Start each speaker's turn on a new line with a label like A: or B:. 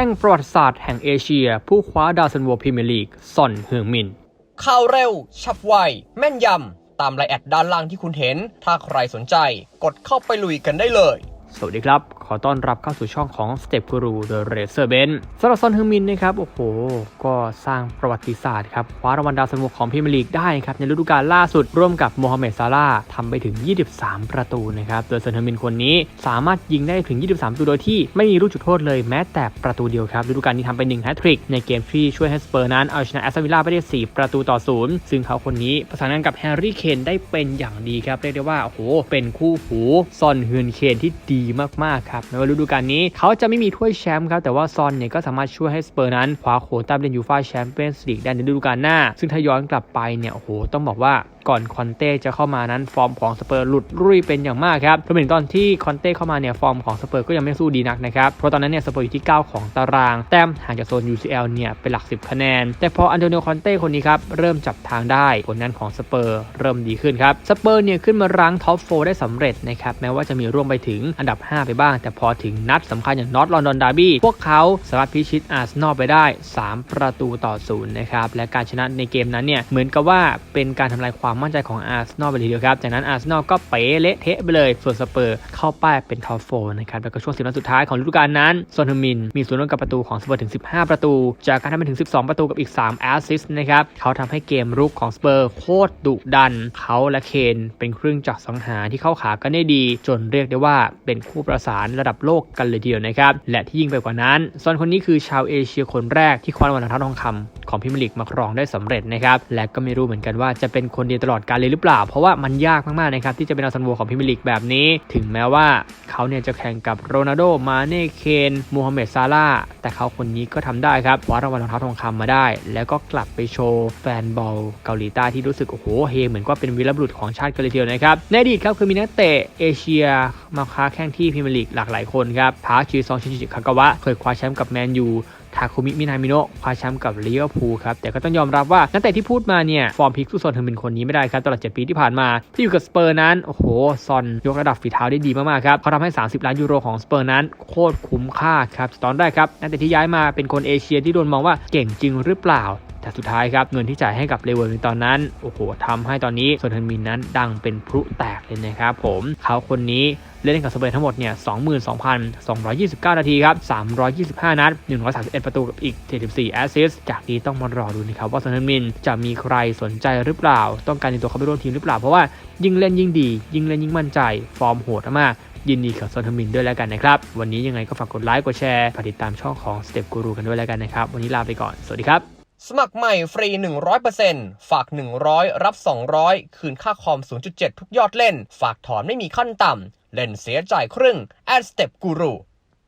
A: ข้งประวัติศาสตร์แห่งเอเชีย ผู้คว้าดาวซันโวพรีเมียร์ลีกซอนเฮืองมิน
B: ข่าวเร็ว ฉับไว แม่นยำ ตามลายแอดด้านล่างที่คุณเห็น ถ้าใครสนใจ กดเข้าไปลุยกันได้เลย
A: สวัสดีครับ ขอต้อนรับเข้าสู่ช่องของ Step Guru The Racer Ben สำหรับซอนฮึงมินนะครับ โอ้โห ก็สร้างประวัติศาสตร์ครับคว้ารางวัลดาวซันโวของพรีเมียร์ลีกได้ครับ ในฤดูกาลล่าสุดร่วมกับโมฮัมเหม็ดซาลาทำไปถึง 23 ประตูนะครับ โดยซอนฮึงมินคนนี้สามารถยิงได้ถึง 23 ประตูโดยที่ไม่มีลูกจุดโทษเลยแม้แต่ประตูเดียวครับฤดูกาลนี้ทำไป1แฮตทริกในเกมที่ช่วยให้สเปอร์นั้นเอาชนะแอสตันวิลล่าไปได้ 4 ประตูต่อศูนย์ซึ่งเขาคนนี้ประสานงานกับแฮร์รี่เคนได้เป็นอย่างดีครับเรียกได้ว่าโอ้โหเป็นคู่หูซอนฮึนเคนที่ดีมากๆครับในวันฤดูกาลนี้เขาจะไม่มีถ้วยแชมป์ครับแต่ว่าซอนเนี่ยก็สามารถช่วยให้สเปอร์นั้นคว้าโควต้าเปเลนยูฟ่าแชมเปี้ยนส์ลีกได้ในฤดูกาลหน้า ซึ่งถ้าย้อนกลับไปเนี่ยโอ้โหต้องบอกว่า ก่อนคอนเต้จะเข้ามานั้นฟอร์มของสเปอร์หลุดรุ่ยเป็นอย่างมากครับรวมถึงตอนที่คอนเต้เข้ามาเนี่ยฟอร์มของสเปอร์ก็ยังไม่สู้ดีนักนะครับเพราะตอนนั้นเนี่ยสเปอร์อยู่ที่ 9 ของตาราง แต้มห่างจากโซน UCL เนี่ยเป็นหลัก 10 คะแนน แต่พออันโตนิโอคอนเต้คนนี้ครับเริ่มจับทางได้ผลงานของสเปอร์เริ่มดีขึ้นครับสเปอร์เนี่ยขึ้นมารั้งท็อปโฟได้สำเร็จนะครับแม้ว่าจะมีร่วมไปถึงอันดับ 5 ไปบ้าง แต่พอถึงนัดสำคัญอย่างนอตลอนดอนดาร์บี้พวกเขาสามารถพิชิตอาร์เซนอลไปได้ 3 ประตูต่อศูนย์นะครับและการชนะในเกมนั้นเนี่ยเหมือนกับว่าเป็นการทำลายความมั่นใจของอาร์เซนอลไปทีเดียวครับ จากนั้นอาร์เซนอลก็เป๋เละเทะไปเลย ส่วนสเปอร์เข้าป้ายเป็นท็อปโฟนะครับ แล้วก็ช่วงสิบนัดสุดท้ายของฤดูกาลนั้นซอนฮอร์มิน มีส่วนร่วมกับประตูของสเปอร์ถึง 15 ประตู จากการทำไปถึง 12 ประตูกับอีก 3 แอสซิสต์นะครับ เขาทำให้เกมรุกของสเปอร์โคตรดุดัน เขาและเคนเป็นเครื่องจักรสังหารที่เข้าขากันได้ดี จนเรียกได้ว่าเป็นคู่ประสานระดับโลกกันเลยทีเดียวนะครับ และที่ยิ่งไปกว่านั้นซอนคนนี้คือชาวเอเชียคนแรกที่คว้ารางวัลนักทองคำ ของพรีเมียร์ลีกมาครองได้สำเร็จนะครับและก็ไม่รู้เหมือนกันว่าจะเป็นคนเดียวตลอดกาลเลยหรือเปล่า เพราะว่ามันยากมากๆนะครับที่จะเป็นดาวซันโวของพรีเมียร์ลีกแบบนี้ ถึงแม้ว่าเขาเนี่ยจะแข่งกับโรนัลโดมาเน่เคนมูฮัมเหม็ดซาลาแต่เขาคนนี้ก็ทำได้ครับคว้ารางวัลรองเท้าทองคำมาได้ แล้วก็กลับไปโชว์แฟนบอลเกาหลีใต้ที่รู้สึกโอ้โหเฮเหมือนว่าเป็นวีรบุรุษของชาติกันเลยทีเดียวนะครับในอดีตครับคือมีนักเตะเอเชียมาค้าแข่งที่พรีเมียร์ลีกหลากหลายคนครับพาร์คชีซองชินจิคากาวะเคยคว้าแชมป์กับแมนยู ทาคุมิมินามิโนะคว้าแชมป์กับลิเวอร์พูลครับ แต่ก็ต้องยอมรับว่านักเตะที่พูดมาเนี่ย ฟอร์มพลิกสู้ซอนเฮอร์มินคนนี้ไม่ได้ครับ ตลอด 7 ปีที่ผ่านมา ที่อยู่กับสเปอร์นั้น โอ้โห ซอนยกระดับฝีเท้าได้ดีมาก ๆ ครับเขาทำให้ 30 ล้านยูโรของสเปอร์นั้น โคตรคุ้มค่าครับ ตอนแรกครับนักเตะที่ย้ายมาเป็นคนเอเชียที่โดนมองว่าเก่งจริงหรือเปล่า แต่สุดท้ายครับเงินที่จ่ายให้กับเลเวอร์ในตอนนั้นโอ้โหทำให้ตอนนี้โซนเทอร์มินนั้นดังเป็นพลุแตกเลยนะครับผมเขาคนนี้เล่นกับสเปอร์ทั้งหมดเนี่ย22,229 นาทีครับ 325 นัด 131 ประตูกับอีก 74 แอสซิสต์ จากนี้ต้องมารอดูนะครับว่าโซนเทอร์มินจะมีใครสนใจหรือเปล่า ต้องการในตัวเขาไปร่วมทีมหรือเปล่า เพราะว่ายิ่งเล่นยิ่งดี ยิ่งเล่นยิ่งมั่นใจ ฟอร์มโหดมาก ยินดีกับโซนเทอร์มินด้วยแล้วกันนะครับ วันนี้ยังไงก็ฝากกดไลค์ กดแชร์ฝากติดตามช่องของ Step Guru กันด้วยแล้วกันนะครับ วันนี้ลาไปก่อน สวัสดีครับ
B: สมัครใหม่ฟรี 100%ฝาก 100 รับ 200 คืนค่าคอม 0.7 ทุกยอดเล่น ฝากถอนไม่มีขั้นต่ำ เล่นเสียจ่ายครึ่ง แอดสเต็ปกูรู